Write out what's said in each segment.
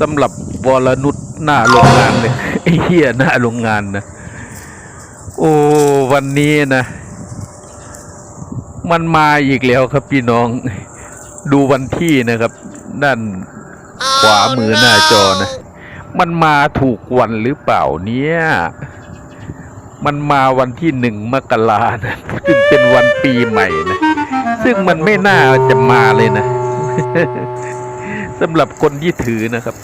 สำหรับวรนุชหน้าโรงงานเลยไอ้เหี้ยหน้าโรงงานนะโอ้วันนี้นะ มันมาอีกแล้วครับพี่น้อง ดูวันที่นะครับ ด้านขวามือหน้าจอนะ มันมาถูกวันหรือเปล่าเนี่ย มันมาวันที่หนึ่งมกรานะซึ่งเป็นวันปีใหม่นะ ซึ่งมันไม่น่าจะมาเลยนะ สำหรับคนที่ถือนะครับ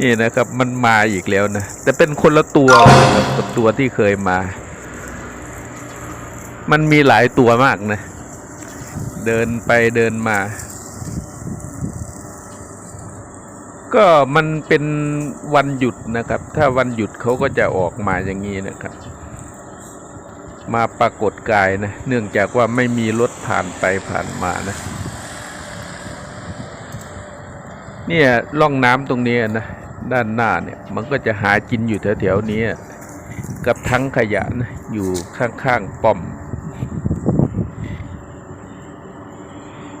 นี่นะครับ มันมาอีกแล้วนะแต่เป็นคนละตัวนะครับกับตัวที่เคยมา มันมีหลายตัวมากนะ เดินไปเดินมา ก็มันเป็นวันหยุดนะครับ ถ้าวันหยุดเขาก็จะออกมาอย่างนี้นะครับมาปรากฏกายนะ เนื่องจากว่าไม่มีรถผ่านไปผ่านมานะ เนี่ยร่องน้ำตรงนี้นะด้านหน้าเนี่ยมันก็จะหากินอยู่แถวๆนี้กับทั้งขยะนะอยู่ข้างๆป้อม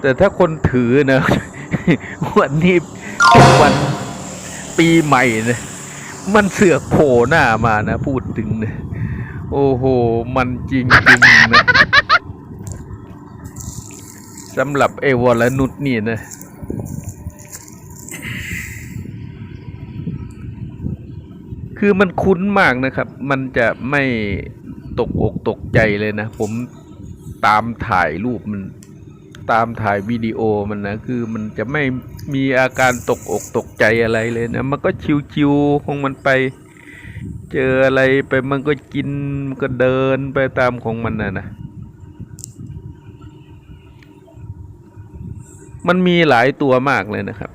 แต่ถ้าคนถือนะวันนี้เป็นวันปีใหม่นะมันเสือกโผล่หน้ามานะ พูดถึงนะโอ้โห มันจริงจริงนะสำหรับไอ้วรนุชนี่นะ คือมันคุ้นมากนะครับ มันจะไม่ตกอกตกใจเลยนะ ผมตามถ่ายรูปมัน ตามถ่ายวิดีโอมันนะ คือมันจะไม่มีอาการตกอกตกใจอะไรเลยนะ มันก็ชิวๆของมันไป เจออะไรไปมันก็กินมันก็เดินไปตามของมันนะนะมันมีหลายตัวมากเลยนะครับ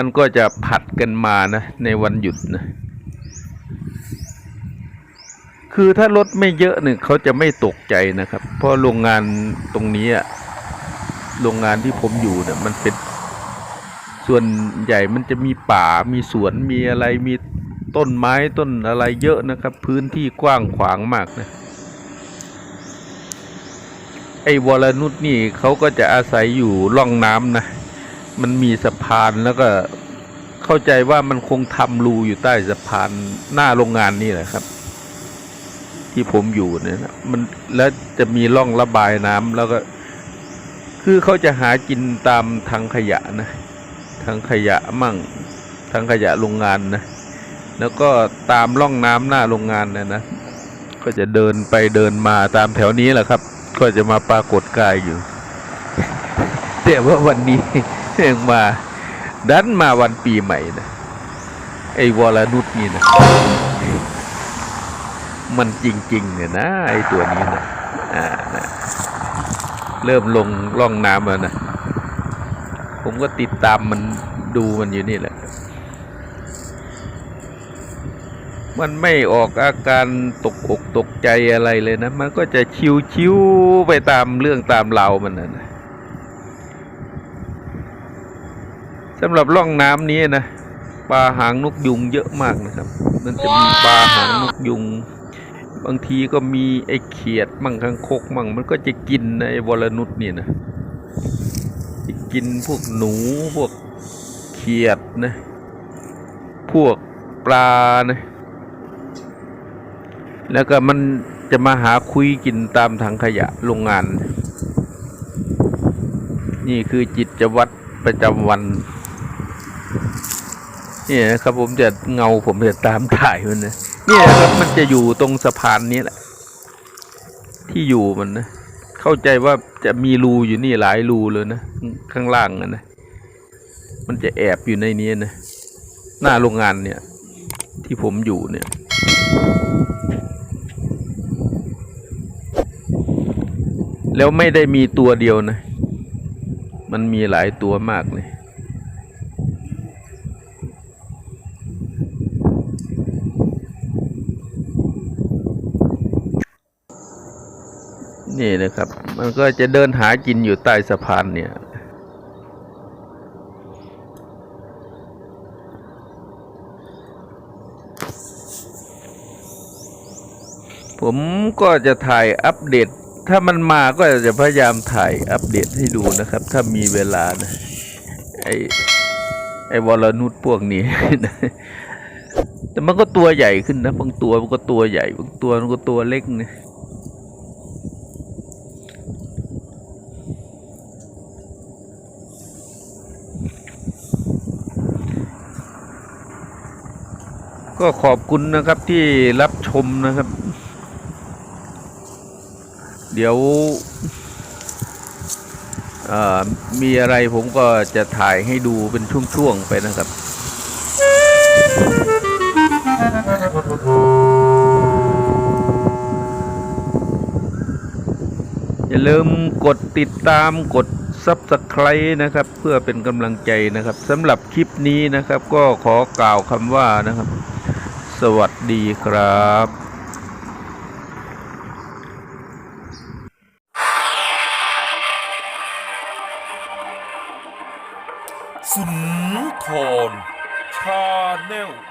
มันก็จะผัดกันมานะในวันหยุดนะคือถ้ารถไม่เยอะเนี่ยเขาจะไม่ตกใจนะครับ เพราะโรงงานตรงนี้อะโรงงานที่ผมอยู่เนี่ยมันเป็นส่วนใหญ่มันจะมีป่ามีสวนมีอะไรมีต้นไม้ต้นอะไรเยอะนะครับ พื้นที่กว้างขวางมากนะไอ้วรนุชนี่เขาก็จะอาศัยอยู่ร่องน้ำนะ มันมีสะพานแล้วก็เข้าใจว่ามันคงทำรูอยู่ใต้สะพานหน้าโรงงานนี่แหละครับ ที่ผมอยู่เนี่ยนะมันแล้วจะมีร่องระบายน้ำแล้วก็ คือเขาจะหากินตามทางขยะนะทางขยะมั่งทางขยะโรงงานนะแล้วก็ตามร่องน้ำหน้าโรงงานนะนะก็จะเดินไปเดินมาตามแถวนี้แหละครับ ก็จะมาปรากฏกายอยู่ แต่ว่าวันนี้ งมาดันมาวันปีใหม่นะไอ้วรนุชนี่นะมันจริง ๆ เนี่ยนะ ไอ้ตัวนี้นะอ่านะเริ่มลงร่องน้ำแล้วนะ ผมก็ติดตามมันดูมันอยู่นี่แหละ มันไม่ออกอาการตกอกตกใจอะไรเลยนะ มันก็จะชิวๆไปตามเรื่องตามเรามันนะนะ สำหรับร่องน้ำนี้นะปลาหางนกยุงเยอะมากนะครับ มันจะมีปลาหางนกยุง บางทีก็มีไอ้เขียดมั่งคังคกมั่ง มันก็จะกินไอ้วรนุษนี่นะจะกินพวกหนูพวกเขียดนะพวกปลานะแล้วก็มันจะมาหาคุยกินตามถังขยะโรงงาน นี่คือจิตวัตรประจำวัน เนี่ยนะครับผมจะเงาผมจะตามถ่ายมันนะเนี่ยครับมันจะอยู่ตรงสะพานนี้แหละ ที่อยู่มันนะเข้าใจว่าจะมีรูอยู่นี่หลายรูเลยนะข้างล่างนะมันจะแอบอยู่ในนี้นะหน้าโรงงานเนี่ย ที่ผมอยู่เนี่ยแล้วไม่ได้มีตัวเดียวนะ มันมีหลายตัวมากเลย นี่นะครับ มันก็จะเดินหากินอยู่ใต้สะพานเนี่ย ผมก็จะถ่ายอัปเดต ถ้ามันมาก็จะพยายามถ่ายอัปเดตให้ดูนะครับ ถ้ามีเวลานะไอไอวรนุชพวกนี้แต่มันก็ตัวใหญ่ขึ้นนะบางตัวมันก็ตัวใหญ่บางตัวมันก็ตัวเล็กนะ ก็ขอบคุณนะครับที่รับชมนะครับ เดี๋ยวมีอะไรผมก็จะถ่ายให้ดูเป็นช่วง ๆ ไปนะครับ อย่าลืมกดติดตามกด Subscribe นะครับ เพื่อเป็นกำลังใจนะครับสำหรับคลิปนี้นะครับ ก็ขอกล่าวคำว่านะครับ สวัสดีครับสุนทรชาแนล